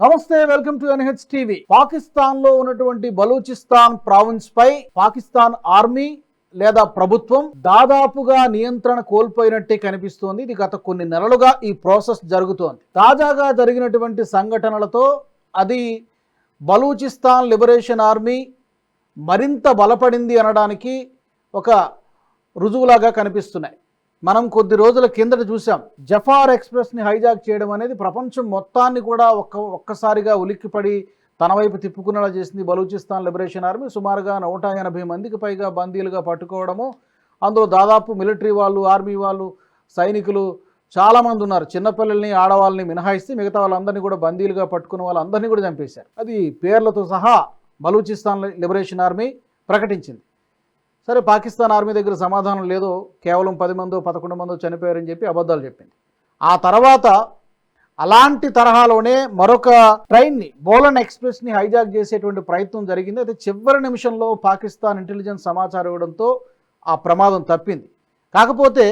నమస్తే welcome to NH TV. పాకిస్తాన్లో ఉన్నటువంటి బలూచిస్తాన్ ప్రావిన్స్ పై పాకిస్తాన్ ఆర్మీ లేదా ప్రభుత్వం దాదాపుగా నియంత్రణ కోల్పోయినట్టే కనిపిస్తోంది. ఇది గత కొన్ని నెలలుగా ఈ ప్రాసెస్ జరుగుతోంది. తాజాగా జరిగినటువంటి సంఘటనలతో అది బలూచిస్తాన్ లిబరేషన్ ఆర్మీ మరింత బలపడింది అనడానికి ఒక రుజువులాగా కనిపిస్తున్నాయి. మనం కొద్ది రోజుల కిందట చూసాం జఫార్ ఎక్స్ప్రెస్ని హైజాక్ చేయడం అనేది ప్రపంచం మొత్తాన్ని కూడా ఒక్క ఒక్కసారిగా ఉలిక్కిపడి తన వైపు తిప్పుకునేలా చేసింది బలూచిస్తాన్ లిబరేషన్ ఆర్మీ. సుమారుగా నూట ఎనభై మందికి పైగా బందీలుగా పట్టుకోవడము. అందులో దాదాపు మిలిటరీ వాళ్ళు ఆర్మీ వాళ్ళు సైనికులు చాలామంది ఉన్నారు. చిన్నపిల్లల్ని ఆడవాళ్ళని మినహాయిస్తే మిగతా వాళ్ళందరినీ కూడా బందీలుగా పట్టుకున్న వాళ్ళందరినీ కూడా చంపేశారు. అది పేర్లతో సహా బలూచిస్తాన్ లిబరేషన్ ఆర్మీ ప్రకటించింది. సరే పాకిస్తాన్ ఆర్మీ దగ్గర సమాధానం లేదు కేవలం పది మందో పదకొండు మందో చనిపోయారని చెప్పి అబద్ధాలు చెప్పింది. ఆ తర్వాత అలాంటి తరహాలోనే మరొక ట్రైన్ని బోలన్ ఎక్స్ప్రెస్ని హైజాక్ చేసేటువంటి ప్రయత్నం జరిగింది. అయితే చివరి నిమిషంలో పాకిస్తాన్ ఇంటెలిజెన్స్ సమాచారం ఇవ్వడంతో ఆ ప్రమాదం తప్పింది. కాకపోతే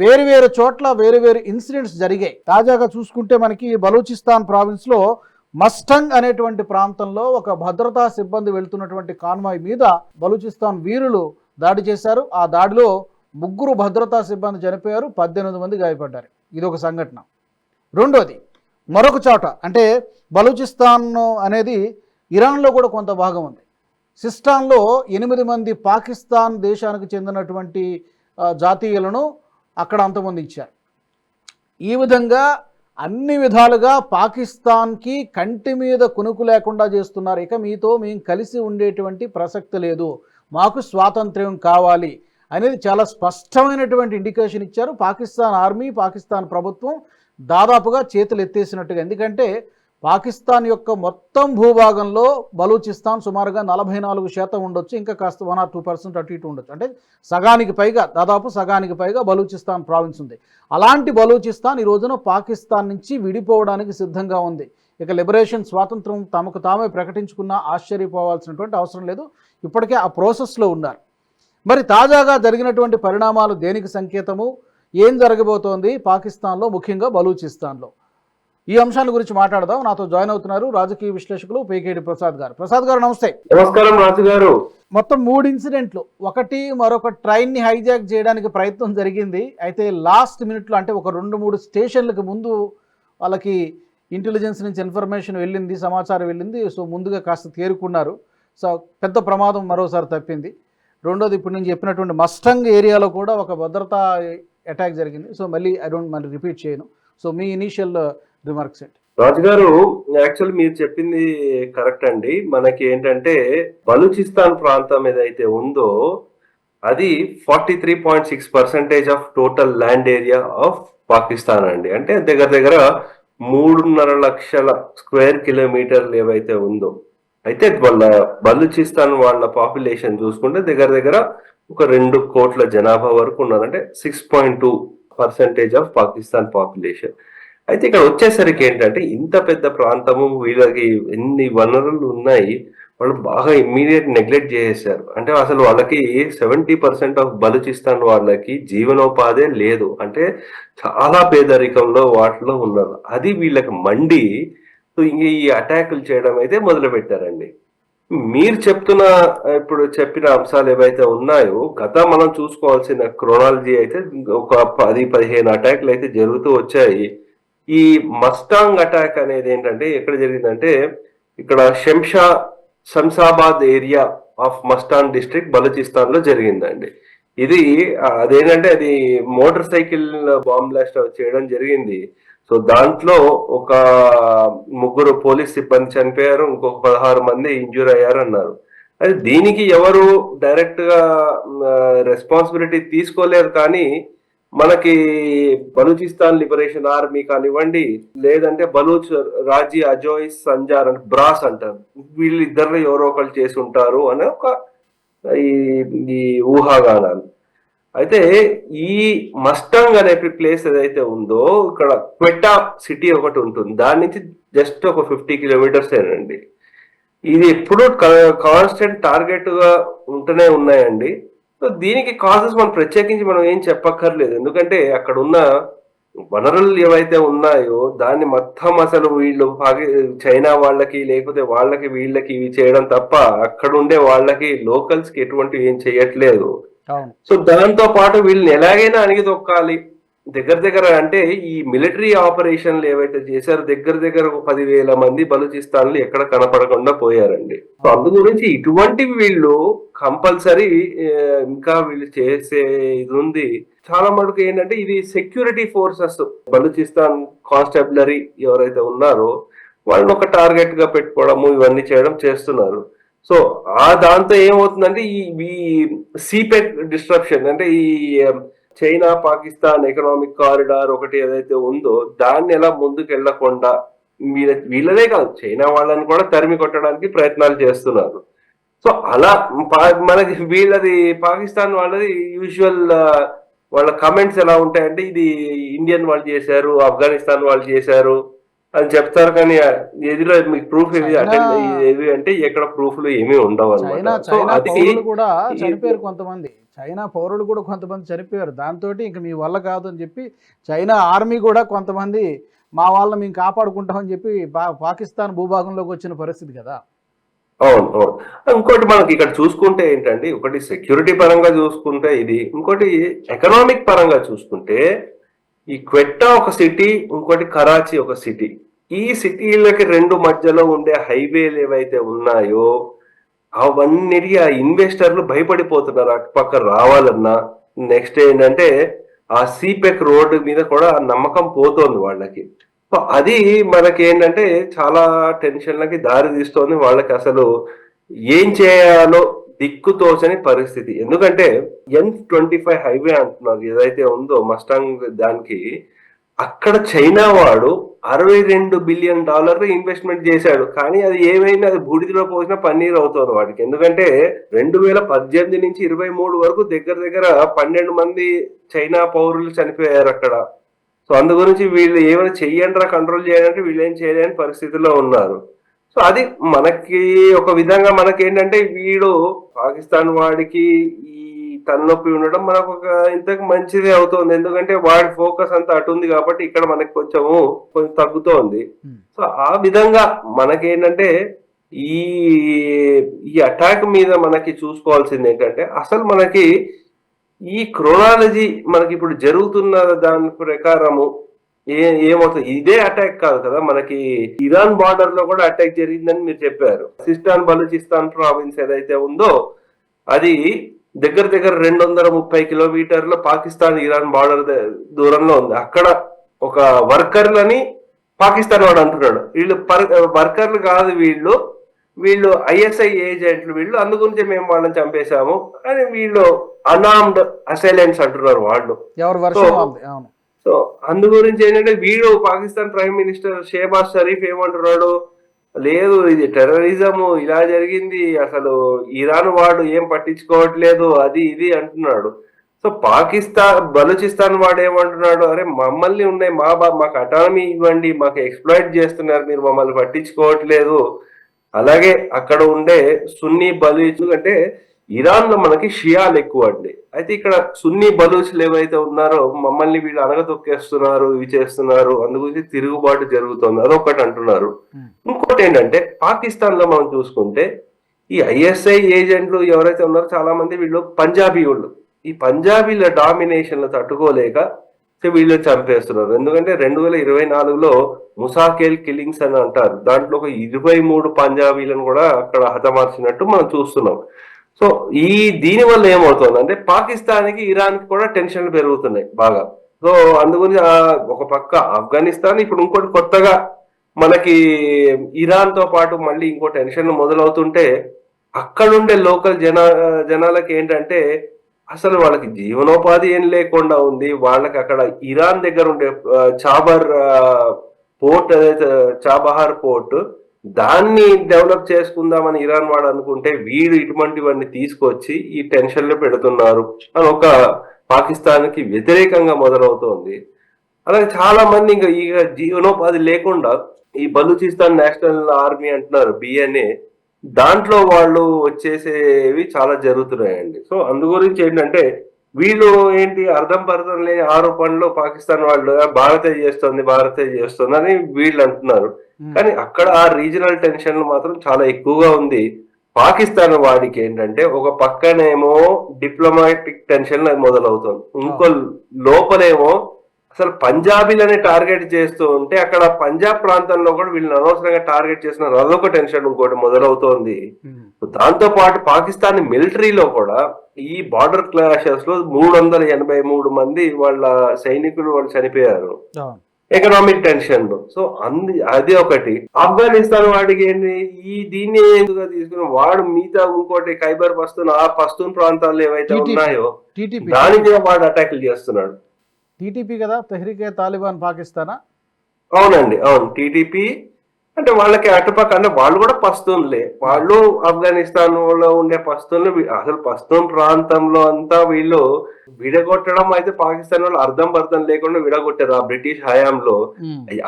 వేరు వేరు చోట్ల వేరు వేరు ఇన్సిడెంట్స్ జరిగాయి. తాజాగా చూసుకుంటే మనకి బలూచిస్తాన్ ప్రావిన్స్లో మస్టంగ్ అనేటువంటి ప్రాంతంలో ఒక భద్రతా సిబ్బంది వెళ్తున్నటువంటి కాన్వాయ్ మీద బలూచిస్తాన్ వీరులు దాడి చేశారు. ఆ దాడిలో ముగ్గురు భద్రతా సిబ్బంది చనిపోయారు. పద్దెనిమిది మంది గాయపడ్డారు. ఇది ఒక సంఘటన. రెండోది మరొక చోట అంటే బలూచిస్తాన్ అనేది ఇరాన్లో కూడా కొంత భాగం ఉంది. సిస్టాన్లో ఎనిమిది మంది పాకిస్తాన్ దేశానికి చెందినటువంటి జాతీయులను అక్కడ అంతమొందించారు. ఈ విధంగా అన్ని విధాలుగా పాకిస్తాన్కి కంటి మీద కునుకు లేకుండా చేస్తున్నారు. ఇక మీతో మేము కలిసి ఉండేటువంటి ప్రసక్తి లేదు. మాకు స్వాతంత్ర్యం కావాలి అనేది చాలా స్పష్టమైనటువంటి ఇండికేషన్ ఇచ్చారు. పాకిస్తాన్ ఆర్మీ పాకిస్తాన్ ప్రభుత్వం దాదాపుగా చేతులు ఎత్తేసినట్టుగా. ఎందుకంటే పాకిస్తాన్ యొక్క మొత్తం భూభాగంలో బలూచిస్తాన్ సుమారుగా నలభై నాలుగు శాతం ఉండొచ్చు ఇంకా కాస్త వన్ ఆర్ టూ పర్సెంట్ అటు ఇటు ఉండొచ్చు. అంటే సగానికి పైగా దాదాపు సగానికి పైగా బలూచిస్తాన్ ప్రావిన్స్ ఉంది. అలాంటి బలూచిస్తాన్ ఈ రోజున పాకిస్తాన్ నుంచి విడిపోవడానికి సిద్ధంగా ఉంది. ఇక లిబరేషన్ స్వాతంత్రం తమకు తామే ప్రకటించుకున్నా ఆశ్చర్యపోవాల్సినటువంటి అవసరం లేదు. ఇప్పటికే ఆ ప్రాసెస్లో ఉన్నారు. మరి తాజాగా జరిగినటువంటి పరిణామాలు దేనికి సంకేతము? ఏం జరగబోతోంది? పాకిస్తాన్లో ముఖ్యంగా బలూచిస్తాన్లో. ఈ అంశాల గురించి మాట్లాడదాం. నాతో జాయిన్ అవుతున్నారు రాజకీయ విశ్లేషకులు పేకేడి ప్రసాద్ గారు. ప్రసాద్ గారు నమస్తే. నమస్కారం రాజు గారు. మొత్తం మూడు ఇన్సిడెంట్లు. ఒకటి మరొక ట్రైన్ని హైజాక్ చేయడానికి ప్రయత్నం జరిగింది. అయితే లాస్ట్ మినిట్లో అంటే ఒక రెండు మూడు స్టేషన్లకు ముందు వాళ్ళకి ఇంటెలిజెన్స్ నుంచి ఇన్ఫర్మేషన్ వెళ్ళింది సమాచారం వెళ్ళింది. సో ముందుగా కాస్త తేరుకున్నారు. సో పెద్ద ప్రమాదం మరోసారి తప్పింది. రెండోది ఇప్పుడు నేను చెప్పినటువంటి మస్టంగ్ ఏరియాలో కూడా ఒక భద్రతా అటాక్ జరిగింది. సో మళ్ళీ ఐ డోంట్ మళ్ళీ రిపీట్ చేయను. సో మీ ఇనీషియల్ రిమార్క్స్ ఏంటి రాజు గారు యాక్చువల్ మీరు చెప్పింది కరెక్ట్ అండి. మనకి ఏంటంటే బలూచిస్తాన్ ప్రాంతం ఏదైతే ఉందో అది forty three point six percentage of total land area of Pakistan అండి. అంటే దగ్గర దగ్గర మూడున్నర లక్షల స్క్వేర్ కిలోమీటర్లు ఏవైతే ఉందో అయితే వాళ్ళ బలూచిస్తాన్ వాళ్ళ పాపులేషన్ చూసుకుంటే దగ్గర దగ్గర ఒక రెండు కోట్ల జనాభా వరకు ఉన్నారంటే six point two percentage of Pakistan population. అయితే ఇక్కడ వచ్చేసరికి ఏంటంటే ఇంత పెద్ద ప్రాంతము వీళ్ళకి ఎన్ని వనరులు ఉన్నాయి వాళ్ళు బాగా ఇమ్మీడియట్ నెగ్లెక్ట్ చేసేసారు. అంటే అసలు వాళ్ళకి సెవెంటీ పర్సెంట్ ఆఫ్ బలూచిస్తాన్ వాళ్ళకి జీవనోపాధే లేదు. అంటే చాలా పేదరికంలో వాటిలో ఉన్నారు. అది వీళ్ళకి మండి. ఇంక ఈ అటాకులు చేయడం అయితే మొదలు పెట్టారండి మీరు చెప్తున్న ఇప్పుడు చెప్పిన అంశాలు ఏవైతే ఉన్నాయో గత మనం చూసుకోవాల్సిన క్రోనాలజీ అయితే ఒక పది పదిహేను అటాక్లు అయితే జరుగుతూ వచ్చాయి. ఈ మస్టాంగ్ అటాక్ అనేది ఏంటంటే ఎక్కడ జరిగిందంటే ఇక్కడ Shamsha Shamshabad area of Mastung district బలూచిస్తాన్లో జరిగిందండి. ఇది అదేంటంటే అది మోటార్ సైకిల్ బాంబ్ బ్లాస్ట్ చేయడం జరిగింది. సో దాంట్లో ఒక ముగ్గురు పోలీస్ సిబ్బంది చనిపోయారు ఇంకొక పదహారు మంది ఇంజూర్ అయ్యారు అన్నారు. అది దీనికి ఎవరు డైరెక్ట్గా రెస్పాన్సిబిలిటీ తీసుకోలేరు కానీ మనకి బలూచిస్తాన్ లిబరేషన్ ఆర్మీ కానివ్వండి లేదంటే బలూచ్ రాజీ అజోయ్ సంజార్ అని బ్రాస్ అంటారు. వీళ్ళిద్దరు ఎవరో ఒకళ్ళు చేసి ఉంటారు అనే ఒక ఈ ఈ ఊహాగానాలు. అయితే ఈ మస్టంగ్ అనే ప్లేస్ ఏదైతే ఉందో ఇక్కడ క్వెటా సిటీ ఒకటి ఉంటుంది. దాని నుంచి జస్ట్ ఒక ఫిఫ్టీ కిలోమీటర్స్ ఏనండి. ఇది ఎప్పుడు కాన్స్టెంట్ టార్గెట్గా ఉంటూనే ఉన్నాయండి. సో దీనికి కాజెస్ మనం ప్రత్యేకించి మనం ఏం చెప్పక్కర్లేదు. ఎందుకంటే అక్కడ ఉన్న వనరులు ఏవైతే ఉన్నాయో దాన్ని మొత్తం అసలు వీళ్ళు చైనా వాళ్ళకి లేకపోతే వాళ్ళకి వీళ్ళకి ఇవి చేయడం తప్ప అక్కడ ఉండే వాళ్ళకి లోకల్స్కి ఎటువంటి ఏం చేయట్లేదు. సో దాంతో పాటు వీళ్ళని ఎలాగైనా అణిగి తొక్కాలి. దగ్గర దగ్గర అంటే ఈ మిలిటరీ ఆపరేషన్లు ఏవైతే చేశారో దగ్గర దగ్గర ఒక పదివేల మంది బలూచిస్తాన్లు ఎక్కడ కనపడకుండా పోయారండి. సో అందు గురించి ఇటువంటి వీళ్ళు కంపల్సరీ ఇంకా వీళ్ళు చేసే ఇది ఉంది. చాలా మటుకు ఏంటంటే ఇది సెక్యూరిటీ ఫోర్సెస్ బలూచిస్తాన్ కానిస్టేబులరీ ఎవరైతే ఉన్నారో వాళ్ళని ఒక టార్గెట్గా పెట్టుకోవడము ఇవన్నీ చేయడం చేస్తున్నారు. సో ఆ దాంతో ఏమవుతుందంటే ఈ ఈ డిస్ట్రప్షన్ అంటే ఈ చైనా పాకిస్తాన్ ఎకనామిక్ కారిడార్ ఒకటి ఏదైతే ఉందో దాన్ని ఎలా ముందుకు వెళ్ళకుండా వీళ్ళ వీళ్ళనే కాదు చైనా వాళ్ళని కూడా తరిమి కొట్టడానికి ప్రయత్నాలు చేస్తున్నారు. సో అలా పా- మనకి వీళ్ళది పాకిస్తాన్ వాళ్ళది యూజువల్ వాళ్ళ కమెంట్స్ ఎలా ఉంటాయంటే ఇది ఇండియన్ వాళ్ళు చేశారు ఆఫ్ఘనిస్తాన్ వాళ్ళు చేశారు అని చెప్తారు కానీ ఎదురు మీకు ప్రూఫ్ ఏది చైనా- అంటే ఏది అంటే ఎక్కడ ప్రూఫ్లు ఏమీ ఉండవు చైనా అనమాట కూడా చనిపోయారు కొంతమంది. చైనా పౌరులు కూడా కొంతమంది చనిపోయారు. దాంతో ఇంక మీ వల్ల కాదు అని చెప్పి చైనా ఆర్మీ కూడా కొంతమంది మా వాళ్ళని మేము కాపాడుకుంటామని చెప్పి పాకిస్తాన్ భూభాగంలోకి వచ్చిన పరిస్థితి కదా. అవును అవును. ఇంకోటి మనకి ఇక్కడ చూసుకుంటే ఏంటంటే ఒకటి సెక్యూరిటీ పరంగా చూసుకుంటే ఇది ఇంకోటి ఎకనామిక్ పరంగా చూసుకుంటే ఈ క్వెట్టా ఒక సిటీ ఇంకోటి కరాచీ ఒక సిటీ. ఈ సిటీలకి రెండు మధ్యలో ఉండే హైవేలు ఏవైతే ఉన్నాయో అవన్నీ ఆ ఇన్వెస్టర్లు భయపడిపోతున్నారు. అటుపక్క రావాలన్నా నెక్స్ట్ ఏంటంటే ఆ సీపెక్ రోడ్డు మీద కూడా నమ్మకం పోతోంది వాళ్ళకి. అది మనకి ఏంటంటే చాలా టెన్షన్లకి దారి తీస్తోంది. వాళ్ళకి అసలు ఏం చేయాలో దిక్కు తోచని పరిస్థితి. ఎందుకంటే ఎన్ ట్వంటీ ఫైవ్ హైవే అంటున్నారు. ఏదైతే ఉందో మస్టాంగ్ దానికి అక్కడ చైనా వాడు అరవై రెండు బిలియన్ డాలర్లు ఇన్వెస్ట్మెంట్ చేశాడు. కానీ అది ఏమైనా అది బూడిదలో పోసిన పన్నీర్ అవుతుంది వాడికి. ఎందుకంటే రెండు వేల పద్దెనిమిది నుంచి ఇరవై మూడు వరకు దగ్గర దగ్గర పన్నెండు మంది చైనా పౌరులు చనిపోయారు అక్కడ. సో అందు గురించి వీళ్ళు ఏమైనా చెయ్యండి కంట్రోల్ చేయాలంటే వీళ్ళు ఏం చేయలేని పరిస్థితిలో ఉన్నారు. సో అది మనకి ఒక విధంగా మనకి ఏంటంటే వీడు పాకిస్తాన్ వాడికి ఈ తలనొప్పి ఉండడం మనకు ఒక ఇంతకు మంచిదే అవుతుంది ఎందుకంటే వాడి ఫోకస్ అంతా అటు ఉంది కాబట్టి ఇక్కడ మనకి కొంచెము కొంచెం తగ్గుతోంది. సో ఆ విధంగా మనకేంటంటే ఈ ఈ అటాక్ మీద మనకి చూసుకోవాల్సింది ఏంటంటే అసలు మనకి ఈ క్రోనాలజీ మనకి ఇప్పుడు జరుగుతున్న దాని ప్రకారము ఏ ఏమవుతుంది? ఇదే అటాక్ కాదు కదా మనకి ఇరాన్ బార్డర్లో కూడా అటాక్ జరిగిందని మీరు చెప్పారు. సిస్టాన్ బలూచిస్తాన్ ప్రావిన్స్ ఏదైతే ఉందో అది దగ్గర దగ్గర రెండు వందల ముప్పై కిలోమీటర్ల పాకిస్తాన్ ఇరాన్ బార్డర్ దూరంలో ఉంది. అక్కడ ఒక వర్కర్లని పాకిస్తాన్ వాడు అంటున్నాడు. వీళ్ళు వర్కర్లు కాదు వీళ్ళు. వీళ్ళు ఐఎస్ఐ ఏజెంట్లు వీళ్ళు. అందు గురించి మేము వాళ్ళని చంపేశాము అని వీళ్ళు అనామ్డ్ అసైలెంట్స్ అంటున్నారు వాళ్ళు. సో అందు గురించి ఏంటంటే వీడు పాకిస్తాన్ ప్రైమ్ మినిస్టర్ షేబాజ్ షరీఫ్ ఏమంటున్నాడు? లేదు ఇది టెర్రరిజం ఇలా జరిగింది అసలు ఇరాన్ వాడు ఏం పట్టించుకోవట్లేదు అది ఇది అంటున్నాడు. సో పాకిస్తాన్ బలూచిస్తాన్ వాడు ఏమంటున్నాడు? అరే మమ్మల్ని ఉన్నాయి మా బా మాకు అటానమీ ఇవ్వండి మాకు ఎక్స్ప్లాయిట్ చేస్తున్నారు మీరు మమ్మల్ని పట్టించుకోవట్లేదు. అలాగే అక్కడ ఉండే సున్నీ బలూచ్ అంటే ఇరాన్లో మనకి షియాలు ఎక్కువ అండి అయితే ఇక్కడ సున్నీ బలూచ్లు ఏవైతే ఉన్నారో మమ్మల్ని వీళ్ళు అనగతొక్కేస్తున్నారు ఇవి చేస్తున్నారు అందు గురించి తిరుగుబాటు జరుగుతుంది. అదొకటి అంటున్నారు. ఇంకోటి ఏంటంటే పాకిస్తాన్లో మనం చూసుకుంటే ఈ ఐఎస్ఐ ఏజెంట్లు ఎవరైతే ఉన్నారో చాలా మంది వీళ్ళు పంజాబీ వాళ్ళు. ఈ పంజాబీల డామినేషన్ తట్టుకోలేక వీళ్ళు చంపేస్తున్నారు. ఎందుకంటే రెండు వేల ఇరవై నాలుగులో ముసాకేల్ కిల్లింగ్స్ అని అంటారు. దాంట్లో ఒక ఇరవై మూడు పంజాబీలను కూడా అక్కడ హతమార్చినట్టు మనం చూస్తున్నాం. సో ఈ దీని వల్ల ఏమవుతుంది అంటే ఇరాన్కి కూడా టెన్షన్లు పెరుగుతున్నాయి బాగా. సో అందుగురించి ఒక పక్క ఆఫ్ఘనిస్తాన్ ఇప్పుడు ఇంకోటి కొత్తగా మనకి ఇరాన్తో పాటు మళ్ళీ ఇంకో టెన్షన్ మొదలవుతుంటే అక్కడుండే లోకల్ జన జనాలకి ఏంటంటే అసలు వాళ్ళకి జీవనోపాధి ఏం లేకుండా ఉంది. వాళ్ళకి అక్కడ ఇరాన్ దగ్గర ఉండే చాబర్ పోర్ట్ ఏదైతే చాబహార్ పోర్ట్ దాన్ని డెవలప్ చేసుకుందామని ఇరాన్ వాడు అనుకుంటే వీడు ఇటువంటివన్నీ తీసుకొచ్చి ఈ టెన్షన్లో పెడుతున్నారు అని ఒక పాకిస్తాన్కి వ్యతిరేకంగా మొదలవుతోంది. అలాగే చాలా మంది ఇంకా ఇక జీవనోపాధి లేకుండా ఈ బలూచిస్తాన్ నేషనల్ ఆర్మీ అంటున్నారు బిఎన్ఏ దాంట్లో వాళ్ళు వచ్చేసేవి చాలా జరుగుతున్నాయండి. సో అందు గురించి ఏంటంటే వీళ్ళు ఏంటి అర్థం పర్థం లేని ఆరోపణలు పాకిస్తాన్ వాళ్ళు భారతే చేస్తుంది భారతే చేస్తుంది అని వీళ్ళు అంటున్నారు. కానీ అక్కడ ఆ రీజనల్ టెన్షన్ మాత్రం చాలా ఎక్కువగా ఉంది. పాకిస్తాన్ వాడికి ఏంటంటే ఒక పక్కనేమో డిప్లొమాటిక్ టెన్షన్ మొదలవుతుంది. ఇంకో లోపలేమో అసలు పంజాబీలని టార్గెట్ చేస్తూ ఉంటే అక్కడ పంజాబ్ ప్రాంతంలో కూడా వీళ్ళని అనవసరంగా టార్గెట్ చేసిన అదొక టెన్షన్ ఇంకోటి మొదలవుతోంది. దాంతో పాటు పాకిస్తాన్ మిలిటరీలో కూడా ఈ బార్డర్ క్లాషెస్లో మూడు వందల ఎనభై మూడు మంది వాళ్ళ సైనికులు వాళ్ళు చనిపోయారు. ఎకనామిక్ టెన్షన్ సో అంది అది ఒకటి. ఆఫ్ఘనిస్తాన్ వాడికి ఏంటి ఈ దీన్ని ఎందుకు తీసుకుని వాడు మిగతా ఇంకోటి ఖైబర్ పస్తూన్ ఆ పస్తూన్ ప్రాంతాలు ఏవైతే. ఉన్నాయో టీటీపీ. దాని మీద వాడు అటాక్లు చేస్తున్నాడు. టీటీపీ కదా తెహ్రీకే తాలిబాన్ పాకిస్తానా? అవునండి అవును. టీటీపీ అంటే వాళ్ళకి అటుపక్క అంటే వాళ్ళు కూడా పస్తూన్లే వాళ్ళు ఆఫ్ఘనిస్తాన్లో ఉండే పస్తూన్లు అసలు పస్తూన్ ప్రాంతంలో అంతా వీళ్ళు విడగొట్టడం అయితే పాకిస్తాన్ వాళ్ళు అర్థం పర్థం లేకుండా విడగొట్టారు ఆ బ్రిటిష్ హయాంలో.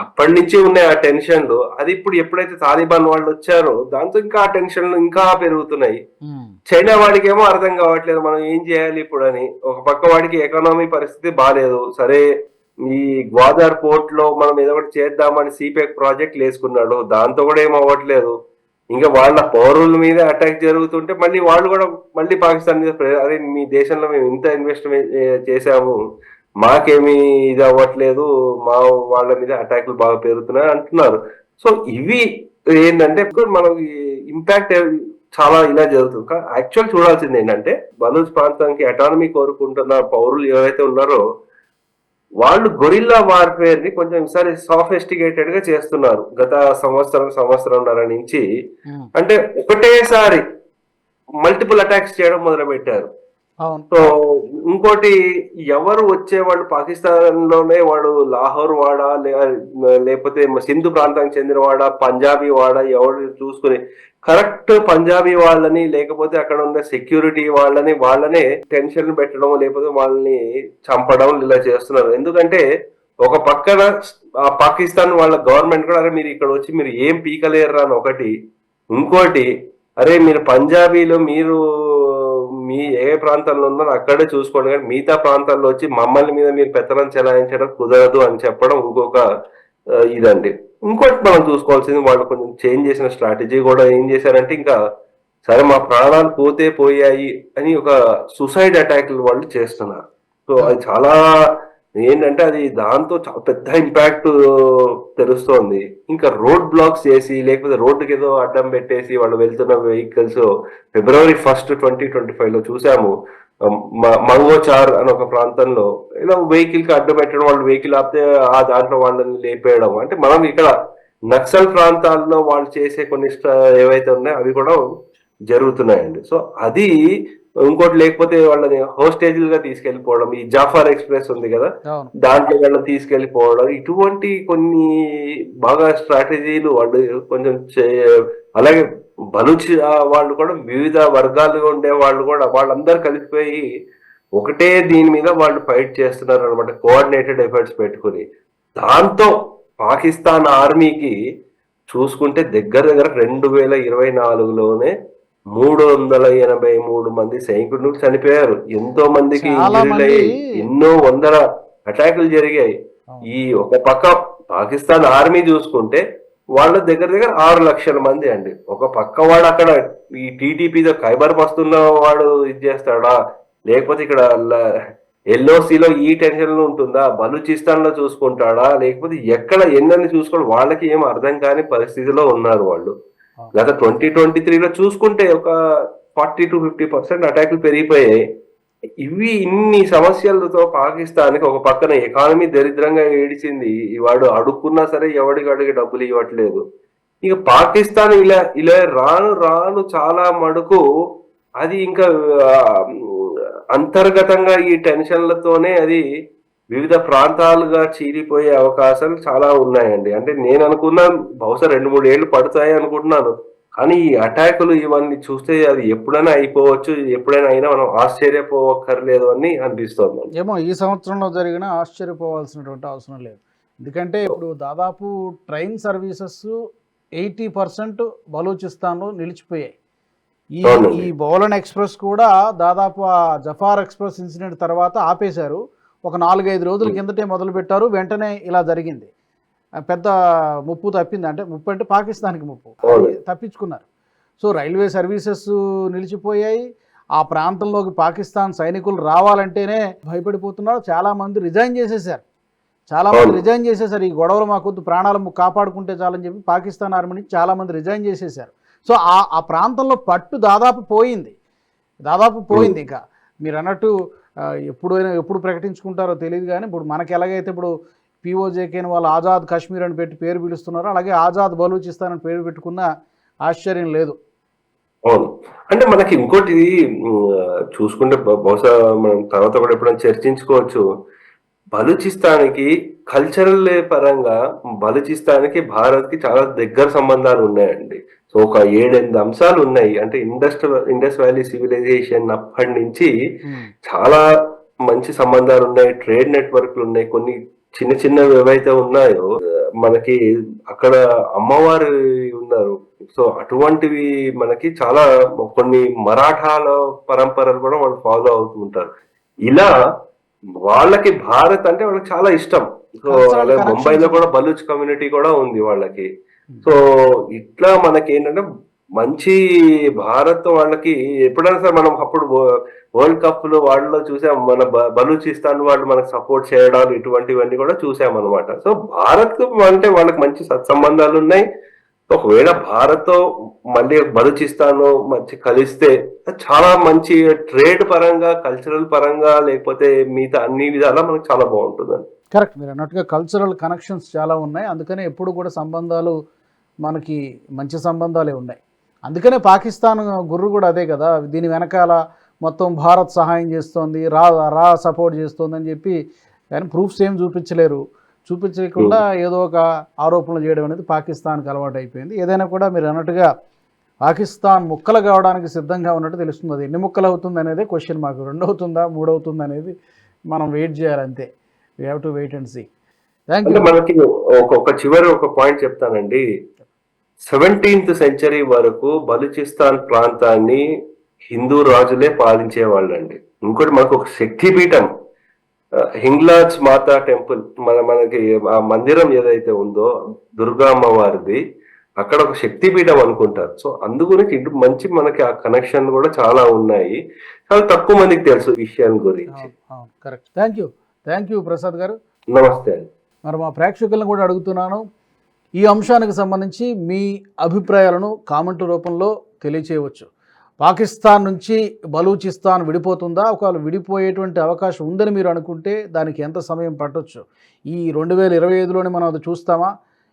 అప్పటి నుంచి ఉన్నాయి ఆ టెన్షన్లు. అది ఇప్పుడు ఎప్పుడైతే తాలిబాన్ వాళ్ళు వచ్చారో దాంతో ఇంకా ఆ టెన్షన్లు ఇంకా పెరుగుతున్నాయి. చైనా వాడికి ఏమో అర్థం కావట్లేదు మనం ఏం చేయాలి ఇప్పుడు అని ఒక పక్క వాడికి ఎకనామీ పరిస్థితి బాగాలేదు సరే ఈ గ్వాదర్ పోర్ట్లో మనం ఏదో ఒకటి చేద్దామని సిపెక్ ప్రాజెక్ట్ వేసుకున్నాడు. దాంతో కూడా ఏం అవ్వట్లేదు. ఇంకా వాళ్ళ పౌరుల మీద అటాక్ జరుగుతుంటే మళ్ళీ వాళ్ళు కూడా మళ్ళీ పాకిస్తాన్ మీద అదే మీ దేశంలో మేము ఇంత ఇన్వెస్ట్మెంట్ చేసాము మాకేమీ ఇది అవ్వట్లేదు. మా వాళ్ళ మీద అటాక్లు బాగా పెరుగుతున్నాయి అంటున్నారు. సో ఇవి ఏంటంటే మనం ఇంపాక్ట్ చాలా ఇలా జరుగుతుంది. యాక్చువల్ చూడాల్సింది ఏంటంటే బలూచ్ ప్రాంతానికి అటానమీ కోరుకుంటున్న పౌరులు ఎవరైతే ఉన్నారో వాళ్ళు గొరిల్లా వార్ఫేర్ని కొంచెం ఈసారి సాఫిస్టికేటెడ్గా చేస్తున్నారు. గత సంవత్సరం సంవత్సరంన్నర నుంచి. అంటే ఒకటేసారి మల్టిపుల్ అటాక్స్ చేయడం మొదలు పెట్టారు సో ఇంకోటి ఎవరు వచ్చేవాళ్ళు పాకిస్తాన్లోనే వాడు లాహోర్ వాడా లేకపోతే సింధు ప్రాంతానికి చెందిన వాడా పంజాబీ వాడా ఎవరు చూసుకుని కరెక్ట్ పంజాబీ వాళ్ళని లేకపోతే అక్కడ ఉన్న సెక్యూరిటీ వాళ్ళని వాళ్ళనే టెన్షన్ పెట్టడం లేకపోతే వాళ్ళని చంపడం ఇలా చేస్తున్నారు. ఎందుకంటే ఒక పక్కన పాకిస్తాన్ వాళ్ళ గవర్నమెంట్ కూడా అరే మీరు ఇక్కడ వచ్చి మీరు ఏం పీకలేరు అని ఒకటి. ఇంకోటి అరే మీరు పంజాబీలో మీరు మీ ఏ ప్రాంతంలో ఉన్నారో అక్కడే చూసుకోండి. కానీ మిగతా ప్రాంతాల్లో వచ్చి మమ్మల్ని మీద మీరు పెత్తనం చెలాయించడం కుదరదు అని చెప్పడం ఇంకొక ఇదండి. ఇంకోటి మనం చూసుకోవాల్సింది వాళ్ళు కొంచెం చేంజ్ చేసిన స్ట్రాటజీ కూడా ఏం చేశారంటే ఇంకా సరే మా ప్రాణాలు పోతే పోయాయి అని ఒక సుసైడ్ అటాక్లు వాళ్ళు చేస్తున్నారు. సో అది చాలా ఏంటంటే అది దాంతో చాలా పెద్ద ఇంపాక్ట్ తెలుస్తోంది. ఇంకా రోడ్ బ్లాక్స్ చేసి లేకపోతే రోడ్డుకి ఏదో అడ్డం పెట్టేసి వాళ్ళు వెళ్తున్న vehicles February first twenty twenty ఫైవ్లో చూసాము. మ- మంగోచార్ అని ఒక ప్రాంతంలో ఇలా వెహికల్కి అడ్డు పెట్టడం వాళ్ళు వెహికల్ ఆపితే ఆ దాంట్లో వాళ్ళని లేపేయడం. అంటే మనం ఇక్కడ నక్సల్ ప్రాంతాల్లో వాళ్ళు చేసే కొన్ని స్ట- ఏవైతే ఉన్నాయో అవి కూడా జరుగుతున్నాయండి. సో అది ఇంకోటి లేకపోతే వాళ్ళని హోస్టేజ్లుగా తీసుకెళ్ళిపోవడం ఈ జాఫర్ ఎక్స్ప్రెస్ ఉంది కదా దాంట్లో వాళ్ళని తీసుకెళ్ళిపోవడం ఇటువంటి కొన్ని బాగా స్ట్రాటజీలు వాళ్ళు కొంచెం అలాగే బలుచి వాళ్ళు కూడా వివిధ వర్గాలుగా ఉండే వాళ్ళు కూడా వాళ్ళందరూ కలిసిపోయి ఒకటే దీని మీద వాళ్ళు ఫైట్ చేస్తున్నారు అనమాట కోఆర్డినేటెడ్ ఎఫర్ట్స్ పెట్టుకుని. దాంతో పాకిస్తాన్ ఆర్మీకి చూసుకుంటే దగ్గర దగ్గర రెండు వేల ఇరవై నాలుగులోనే మూడు వందల ఎనభై మూడు మంది సైనికులు చనిపోయారు. ఎంతో మందికి ఎన్నో వందల అటాకులు జరిగాయి. ఈ ఒక పక్క పాకిస్తాన్ ఆర్మీ చూసుకుంటే వాళ్ళ దగ్గర దగ్గర ఆరు లక్షల మంది అండి. ఒక పక్క వాడు అక్కడ ఈ టీడీపీతో ఖైబర్ వస్తున్న వాడు ఇది చేస్తాడా? లేకపోతే ఇక్కడ ఎల్ఓసిలో ఈ టెన్షన్ ఉంటుందా? బలూచిస్తాన్లో చూసుకుంటాడా? లేకపోతే ఎక్కడ ఎన్నని చూసుకోవాలి? వాళ్ళకి ఏం అర్థం కాని పరిస్థితిలో ఉన్నారు వాళ్ళు. గత ట్వంటీ ట్వంటీ త్రీలో చూసుకుంటే ఒక ఫార్టీ టు ఫిఫ్టీ పర్సెంట్ అటాకులు పెరిగిపోయాయి. ఇవి ఇన్ని సమస్యలతో పాకిస్తాన్కి ఒక పక్కన ఎకానమీ దరిద్రంగా ఏడిచింది. వాడు అడుక్కున్నా సరే ఎవడికి అడిగి డబ్బులు ఇవ్వట్లేదు. ఇక పాకిస్తాన్ ఇలా ఇలా రాను రాను చాలా మడుకు అది ఇంకా అంతర్గతంగా ఈ టెన్షన్లతోనే అది వివిధ ప్రాంతాలుగా చీలిపోయే అవకాశాలు చాలా ఉన్నాయండి. అంటే నేను అనుకున్నా బహుశా రెండు మూడు ఏళ్ళు పడతాయి అనుకుంటున్నాను. కానీ ఈ అటాకులు ఇవన్నీ చూస్తే అది ఎప్పుడైనా అయిపోవచ్చు ఎప్పుడైనా అయినా మనం ఆశ్చర్యపోవక్కర్లేదు అని అనిపిస్తోంది. ఏమో ఈ సంవత్సరంలో జరిగిన ఆశ్చర్యపోవాల్సినటువంటి అవసరం లేదు. ఎందుకంటే ఇప్పుడు దాదాపు ట్రైన్ సర్వీసెస్ ఎయిటీ పర్సెంట్ బలూచిస్తాన్లో నిలిచిపోయాయి. ఈ. ఈ బౌలన్ ఎక్స్ప్రెస్ కూడా దాదాపు ఆ జఫార్ ఎక్స్ప్రెస్ ఇన్సిడెంట్ తర్వాత ఆపేశారు. ఒక నాలుగైదు రోజుల కిందటే మొదలు పెట్టారు వెంటనే ఇలా జరిగింది. పెద్ద ముప్పు తప్పింది. అంటే ముప్పు అంటే పాకిస్తాన్కి ముప్పు. తప్పించుకున్నారు. సో రైల్వే సర్వీసెస్ నిలిచిపోయాయి. ఆ ప్రాంతంలోకి పాకిస్తాన్ సైనికులు రావాలంటేనే భయపడిపోతున్నారు. చాలా మంది రిజైన్ చేసేసారు చాలా మంది అవును. రిజైన్ చేసేసారు ఈ గొడవలు మాకొద్దు ప్రాణాలు కాపాడుకుంటే చాలని చెప్పి పాకిస్తాన్ ఆర్మీ నుంచి చాలా మంది రిజైన్ చేసేసారు సో ఆ ఆ ప్రాంతంలో పట్టు దాదాపు పోయింది. దాదాపు పోయింది ఇంకా. మీరు అన్నట్టు ఎప్పుడైనా ఎప్పుడు ప్రకటించుకుంటారో తెలియదు కానీ ఇప్పుడు మనకి ఎలాగైతే ఇప్పుడు పీఓజేకేని వాళ్ళు ఆజాద్ కాశ్మీర్ అని పెట్టి పేరు పిలుస్తున్నారో అలాగే ఆజాద్ బలూచిస్తాన్ అని పేరు పెట్టుకున్న ఆశ్చర్యం లేదు. అవును. అంటే మనకి ఇంకోటి చూసుకుంటే బహుశా మనం తర్వాత కూడా ఎప్పుడైనా చర్చించుకోవచ్చు. బలూచిస్తానికి కల్చరల్ పరంగా బలూచిస్తానికి భారత్కి చాలా దగ్గర సంబంధాలు ఉన్నాయండి. సో ఒక ఏడెనిమిది అంశాలు ఉన్నాయి. అంటే ఇండస్ ఇండస్ వ్యాలీ సివిలైజేషన్ అప్పటి నుంచి చాలా మంచి సంబంధాలు ఉన్నాయి. ట్రేడ్ నెట్వర్క్లు ఉన్నాయి. కొన్ని చిన్న చిన్నవి ఏవైతే ఉన్నాయో మనకి అక్కడ అమ్మవారు ఉన్నారు. సో అటువంటివి మనకి చాలా కొన్ని మరాఠాల పరంపరలు కూడా వాళ్ళు ఫాలో అవుతూ ఉంటారు. ఇలా వాళ్ళకి భారత్ అంటే వాళ్ళకి చాలా ఇష్టం. సో అలాగే. ముంబైలో కూడా బలూచ్ కమ్యూనిటీ కూడా ఉంది వాళ్ళకి. సో ఇట్లా మనకి ఏంటంటే మంచి భారత్ వాళ్ళకి ఎప్పుడైనా సరే మనం అప్పుడు వరల్డ్ కప్లో వాళ్ళలో చూసాం. మన బలూచిస్తాన్ వాళ్ళు మనకు సపోర్ట్ చేయడాలు ఇటువంటివన్నీ కూడా చూసాం అనమాట సో భారత్ అంటే వాళ్ళకి మంచి సత్సంబంధాలు ఉన్నాయి. ఒకవేళ భారత్తో మళ్ళీ బలూచిస్తాన్ మంచి కలిస్తే చాలా మంచి ట్రేడ్ పరంగా కల్చరల్ పరంగా లేకపోతే మిగతా అన్ని విధాలా మనకు చాలా బాగుంటుందండి. కరెక్ట్. మీరు అన్నట్టుగా కల్చరల్ కనెక్షన్స్ చాలా ఉన్నాయి. అందుకనే ఎప్పుడు కూడా సంబంధాలు మనకి మంచి సంబంధాలే ఉన్నాయి. అందుకనే పాకిస్తాన్ గుర్రు కూడా అదే కదా దీని వెనకాల మొత్తం భారత్ సహాయం చేస్తోంది రా రా సపోర్ట్ చేస్తోంది అని చెప్పి కానీ ప్రూఫ్స్ ఏం చూపించలేరు. చూపించకుండా ఏదో ఒక ఆరోపణలు చేయడం అనేది పాకిస్తాన్కి అలవాటు అయిపోయింది. ఏదైనా కూడా మీరు అన్నట్టుగా పాకిస్తాన్ ముక్కలు కావడానికి సిద్ధంగా ఉన్నట్టు తెలుస్తుంది. అది ఎన్ని ముక్కలు అవుతుంది అనేది క్వశ్చన్ మాకు రెండు అవుతుందా మూడు అవుతుందా అనేది మనం వెయిట్ చేయాలి అంతే. We have to wait and see thank you మనకి ఒక ఒక చివరి ఒక పాయింట్ చెప్తానండి. సెవెంటీన్త్ సెంచరీ వరకు బలూచిస్తాన్ ప్రాంతాన్ని హిందూ రాజులే పాలించే వాళ్ళండి ఇంకోటి మనకు ఒక శక్తి పీఠం ఆ, హింగ్లాజ్ మాతా టెంపుల్ మన మనకి ఆ మందిరం ఏదైతే ఉందో దుర్గా అమ్మవారిది అక్కడ ఒక శక్తి పీఠం అనుకుంటారు. సో అందు గురించి ఇటు మంచి మనకి ఆ కనెక్షన్ కూడా చాలా ఉన్నాయి. చాలా తక్కువ మందికి తెలుసు విషయం గురించి. Correct thank you thank you Prasad garu. నమస్తే అండి. మరి మా ప్రేక్షకులను కూడా అడుగుతున్నాను. ఈ అంశానికి సంబంధించి మీ అభిప్రాయాలను కామెంట్ రూపంలో తెలియచేయవచ్చు. పాకిస్తాన్ నుంచి బలూచిస్తాన్ విడిపోతుందా? ఒకవేళ విడిపోయేటువంటి అవకాశం ఉందని మీరు అనుకుంటే దానికి ఎంత సమయం పట్టవచ్చు ఈ రెండు వేల ఇరవై ఐదులోనే మనం అది చూస్తామా?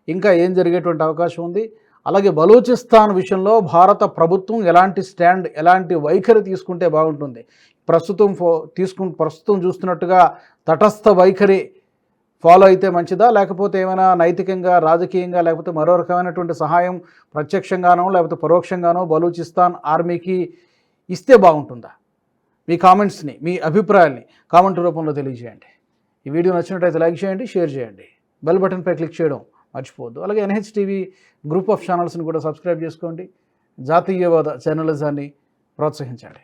ఇంకా ఏం జరిగేటువంటి అవకాశం ఉంది? అలాగే బలూచిస్తాన్ విషయంలో భారత ప్రభుత్వం ఎలాంటి స్టాండ్ ఎలాంటి వైఖరి తీసుకుంటే బాగుంటుంది? ప్రస్తుతం ఫో తీసుకు ప్రస్తుతం చూస్తున్నట్టుగా తటస్థ వైఖరి ఫాలో అయితే మంచిదా? లేకపోతే ఏమైనా నైతికంగా రాజకీయంగా లేకపోతే మరో రకమైనటువంటి సహాయం ప్రత్యక్షంగానో లేకపోతే పరోక్షంగానో బలూచిస్తాన్ ఆర్మీకి ఇస్తే బాగుంటుందా? మీ కామెంట్స్ని మీ అభిప్రాయాల్ని కామెంట్ రూపంలో తెలియజేయండి. ఈ వీడియో నచ్చినట్టయితే లైక్ చేయండి షేర్ చేయండి. బెల్ బటన్పై క్లిక్ చేయడం మర్చిపోవద్దు. అలాగే ఎన్హెచ్టీవీ గ్రూప్ ఆఫ్ ఛానల్స్ని కూడా సబ్స్క్రైబ్ చేసుకోండి. జాతీయవాద జర్నలిజాన్ని ప్రోత్సహించండి.